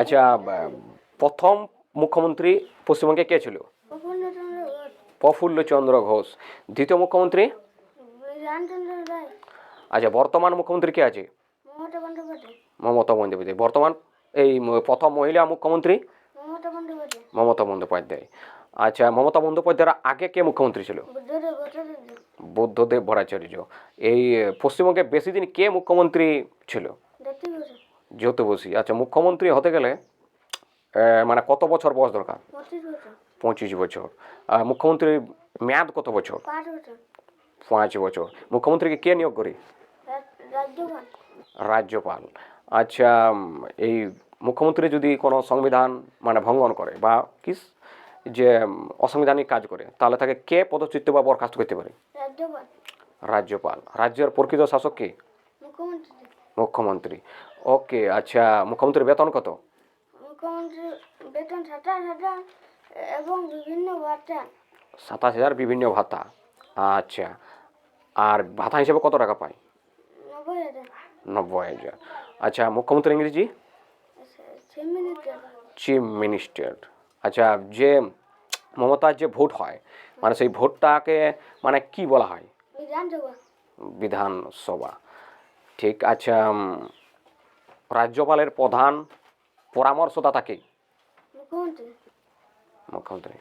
আচ্ছা প্রথম মুখ্যমন্ত্রী পশ্চিমবঙ্গে কে ছিল? ঘোষ প্রফুল্লচন্দ্র ঘোষ। দ্বিতীয় মুখ্যমন্ত্রী? আচ্ছা বর্তমান মুখ্যমন্ত্রী কে আছে? মমতা বন্দ্যোপাধ্যায়। বর্তমান এই প্রথম মহিলা মুখ্যমন্ত্রী? মমতা বন্দ্যোপাধ্যায়। আচ্ছা মমতা বন্দ্যোপাধ্যায়ের আগে কে মুখ্যমন্ত্রী ছিল? বুদ্ধদেব ভট্টাচার্য। এই, পশ্চিমবঙ্গে বেশি দিন কে মুখ্যমন্ত্রী ছিল? দত্তি বসি আচ্ছা মুখ্যমন্ত্রী হতে গেলে মানে কত বছর বয়স দরকার? পঁচিশ বছর। আর মুখ্যমন্ত্রীর মেয়াদ কত বছর? পাঁচ বছর। মুখ্যমন্ত্রীকে কে নিয়োগ করি? রাজ্যপাল। আচ্ছা এই মুখ্যমন্ত্রী যদি কোনো সংবিধান মানে ভঙ্গন করে বা কি যে অসাংবিধানিক কাজ করে তাহলে তাকে কে পদচ্যুত বা বরখাস্ত করতে পারে? রাজ্যপাল। রাজ্যপাল। রাজ্যের প্রকৃত শাসক কে? মুখ্যমন্ত্রী। মুখ্যমন্ত্রী। ওকে আচ্ছা মুখ্যমন্ত্রীর বেতন কত? মুখ্যমন্ত্রী বেতন সাতাশ হাজার এবং বিভিন্ন ভাতা। সাতাশ হাজার বিভিন্ন ভাতা আচ্ছা। আর ভাতা হিসেবে কত টাকা পায়? নব্বই হাজার। নব্বই হাজার। আচ্ছা মুখ্যমন্ত্রী ইংরেজি? Chief minister. আচ্ছা যে মমতার যে ভোট হয় মানে সেই ভোটটাকে মানে কি বলা হয়? বিধানসভা। বিধানসভা। ঠিক আচ্ছা রাজ্যপালের প্রধান পরামর্শদাতা কে মুখ্যমন্ত্রী মুখ্যমন্ত্রী